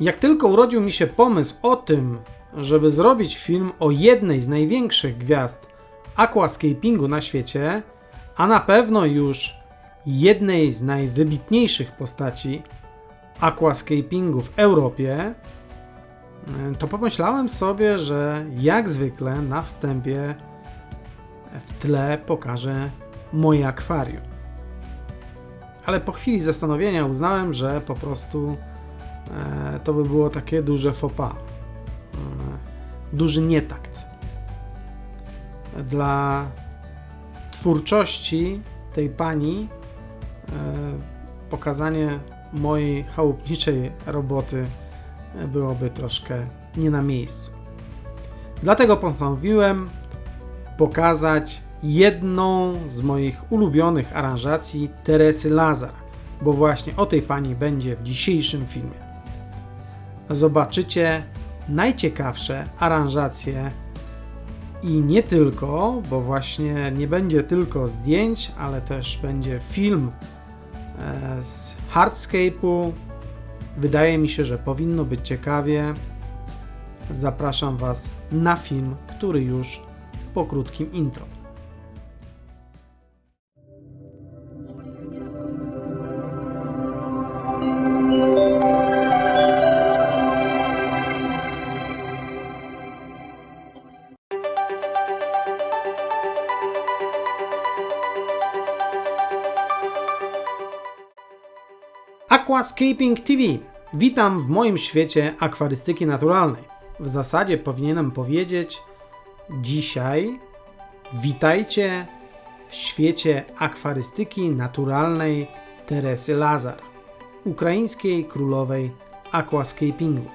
Jak tylko urodził mi się pomysł o tym, żeby zrobić film o jednej z największych gwiazd aquascapingu na świecie, a na pewno już jednej z najwybitniejszych postaci aquascapingu w Europie, to pomyślałem sobie, że jak zwykle na wstępie w tle pokażę moje akwarium. Ale po chwili zastanowienia uznałem, że po prostu to by było takie duże pas. E, duży nietakt. Dla twórczości tej pani e, pokazanie mojej chałupniczej roboty byłoby troszkę nie na miejscu. Dlatego postanowiłem pokazać jedną z moich ulubionych aranżacji Teresy Lazar, bo właśnie o tej pani będzie w dzisiejszym filmie. Zobaczycie najciekawsze aranżacje i nie tylko, bo właśnie nie będzie tylko zdjęć, ale też będzie film e, z hardscape'u. Wydaje mi się, że powinno być ciekawie. Zapraszam Was na film, który już po krótkim intro. Aquascaping TV. Witam w moim świecie akwarystyki naturalnej. W zasadzie powinienem powiedzieć dzisiaj witajcie w świecie akwarystyki naturalnej Teresy Lazar, ukraińskiej królowej aquascapingu.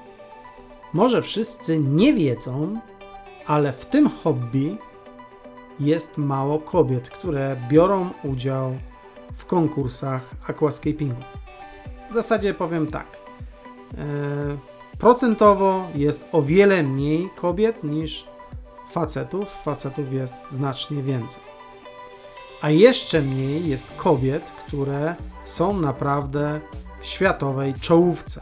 Może wszyscy nie wiedzą, ale w tym hobby jest mało kobiet, które biorą udział w konkursach aquascapingu. W zasadzie powiem tak. E, procentowo jest o wiele mniej kobiet niż facetów. Facetów jest znacznie więcej. A jeszcze mniej jest kobiet, które są naprawdę w światowej czołówce.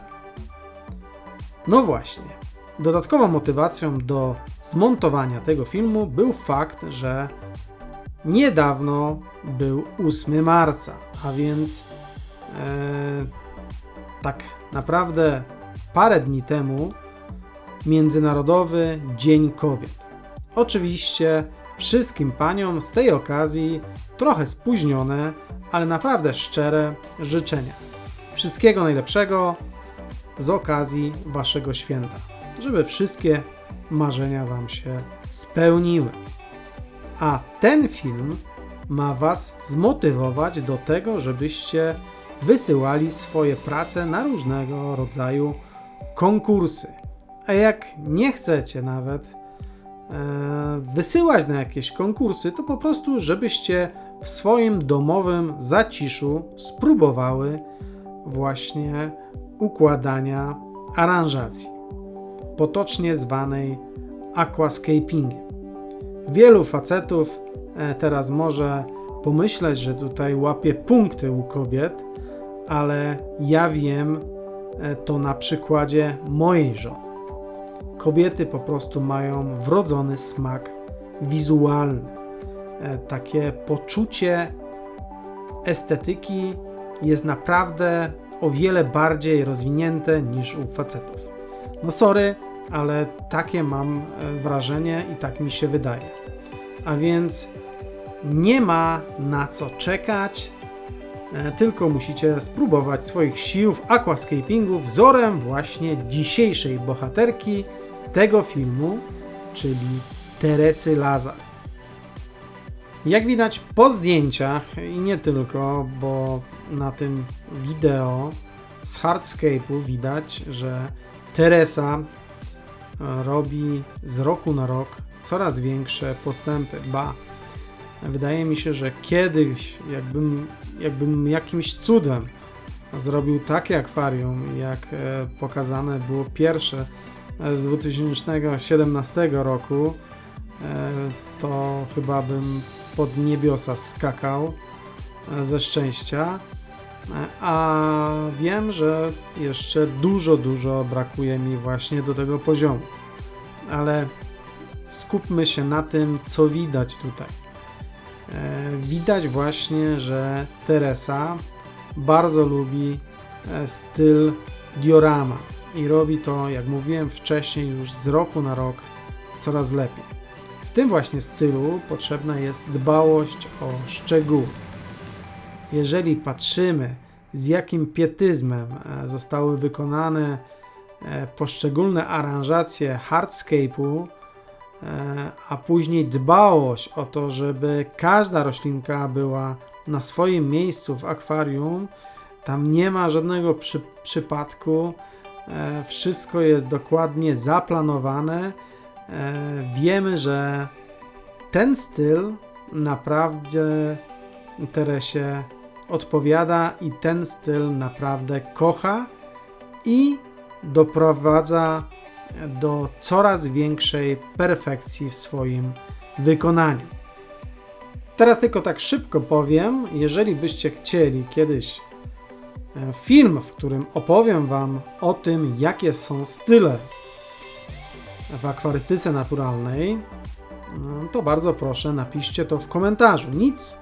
No właśnie. Dodatkową motywacją do zmontowania tego filmu był fakt, że niedawno był 8 marca, a więc e, tak naprawdę parę dni temu Międzynarodowy Dzień Kobiet. Oczywiście wszystkim paniom z tej okazji trochę spóźnione, ale naprawdę szczere życzenia. Wszystkiego najlepszego z okazji Waszego święta, żeby wszystkie marzenia Wam się spełniły. A ten film ma Was zmotywować do tego, żebyście wysyłali swoje prace na różnego rodzaju konkursy. A jak nie chcecie nawet e, wysyłać na jakieś konkursy, to po prostu, żebyście w swoim domowym zaciszu spróbowały właśnie układania aranżacji, potocznie zwanej aquascapingiem. Wielu facetów e, teraz może pomyśleć, że tutaj łapie punkty u kobiet, ale ja wiem e, to na przykładzie mojej żony. Kobiety po prostu mają wrodzony smak wizualny. E, takie poczucie estetyki jest naprawdę o wiele bardziej rozwinięte niż u facetów. No sorry, ale takie mam e, wrażenie i tak mi się wydaje. A więc nie ma na co czekać, tylko musicie spróbować swoich sił w aquascapingu wzorem właśnie dzisiejszej bohaterki tego filmu, czyli Teresy Lazar. Jak widać po zdjęciach i nie tylko, bo na tym wideo z hardscape'u widać, że Teresa e, robi z roku na rok coraz większe postępy. Ba, Wydaje mi się, że kiedyś, jakbym, jakbym jakimś cudem zrobił takie akwarium, jak e, pokazane było pierwsze e, z 2017 roku, e, to chyba bym pod niebiosa skakał ze szczęścia. A wiem, że jeszcze dużo, dużo brakuje mi właśnie do tego poziomu. Ale skupmy się na tym, co widać tutaj. E, Widać właśnie, że Teresa bardzo lubi e, styl diorama i robi to, jak mówiłem wcześniej, już z roku na rok coraz lepiej. W tym właśnie stylu potrzebna jest dbałość o szczegóły. Jeżeli patrzymy, z jakim pietyzmem e, zostały wykonane poszczególne aranżacje hardscape'u, a później dbałość o to, żeby każda roślinka była na swoim miejscu w akwarium, tam nie ma żadnego przy, przypadku, e, wszystko jest dokładnie zaplanowane. E, wiemy, że ten styl naprawdę Teresie odpowiada i ten styl naprawdę kocha i doprowadza do coraz większej perfekcji w swoim wykonaniu. Teraz tylko tak szybko powiem, jeżeli byście chcieli kiedyś e, film, w którym opowiem Wam o tym, jakie są style w akwarystyce naturalnej, no, to bardzo proszę, napiszcie to w komentarzu. Nic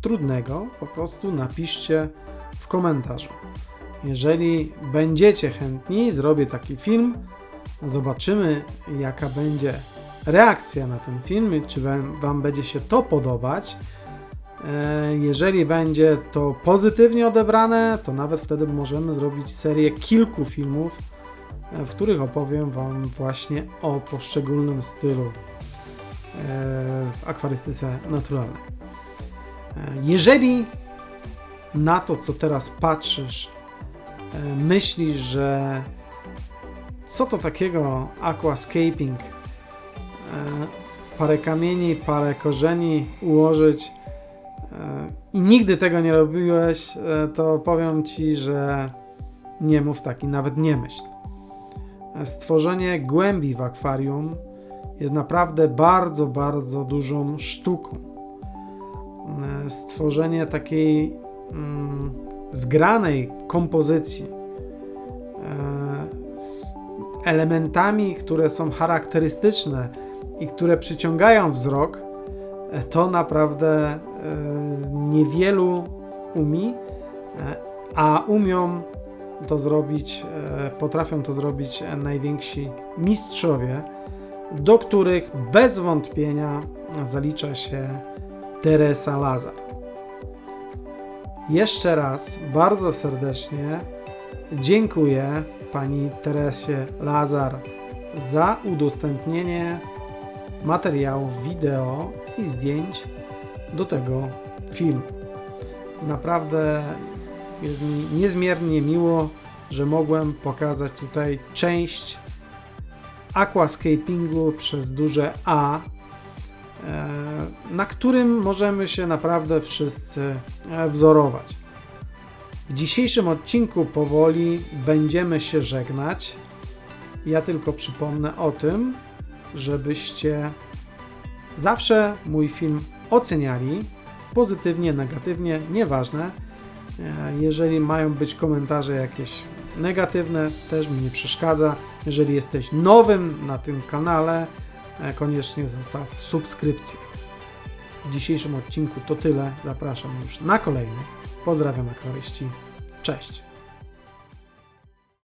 trudnego, po prostu napiszcie w komentarzu. Jeżeli będziecie chętni, zrobię taki film. Zobaczymy, jaka będzie reakcja na ten film, czy wam, będzie się to podobać. E, Jeżeli będzie to pozytywnie odebrane, to nawet wtedy możemy zrobić serię kilku filmów, e, w których opowiem Wam właśnie o poszczególnym stylu e, w akwarystyce naturalnej. Jeżeli na to, co teraz patrzysz, e, myślisz, że co to takiego aquascaping, e, parę kamieni, parę korzeni ułożyć e, i nigdy tego nie robiłeś, to powiem Ci, że nie mów tak i nawet nie myśl. Stworzenie głębi w akwarium jest naprawdę bardzo, bardzo dużą sztuką. Stworzenie takiej mm, zgranej kompozycji e, z elementami, które są charakterystyczne i które przyciągają wzrok, e, to naprawdę e, niewielu umi, e, a umią to zrobić, potrafią to zrobić najwięksi mistrzowie, do których bez wątpienia zalicza się Teresa Lazar. Jeszcze raz bardzo serdecznie dziękuję pani Teresie Lazar za udostępnienie materiałów wideo i zdjęć do tego filmu. Naprawdę jest mi niezmiernie miło, że mogłem pokazać tutaj część aquascapingu przez duże A, na którym możemy się naprawdę wszyscy e, wzorować. W dzisiejszym odcinku powoli będziemy się żegnać. Ja tylko przypomnę o tym, żebyście zawsze mój film oceniali pozytywnie, negatywnie, nieważne. E, Jeżeli mają być komentarze jakieś negatywne, też mi nie przeszkadza. Jeżeli jesteś nowym na tym kanale, e, koniecznie zostaw subskrypcję. W dzisiejszym odcinku to tyle. Zapraszam już na kolejny. Pozdrawiam akwaryści. Cześć.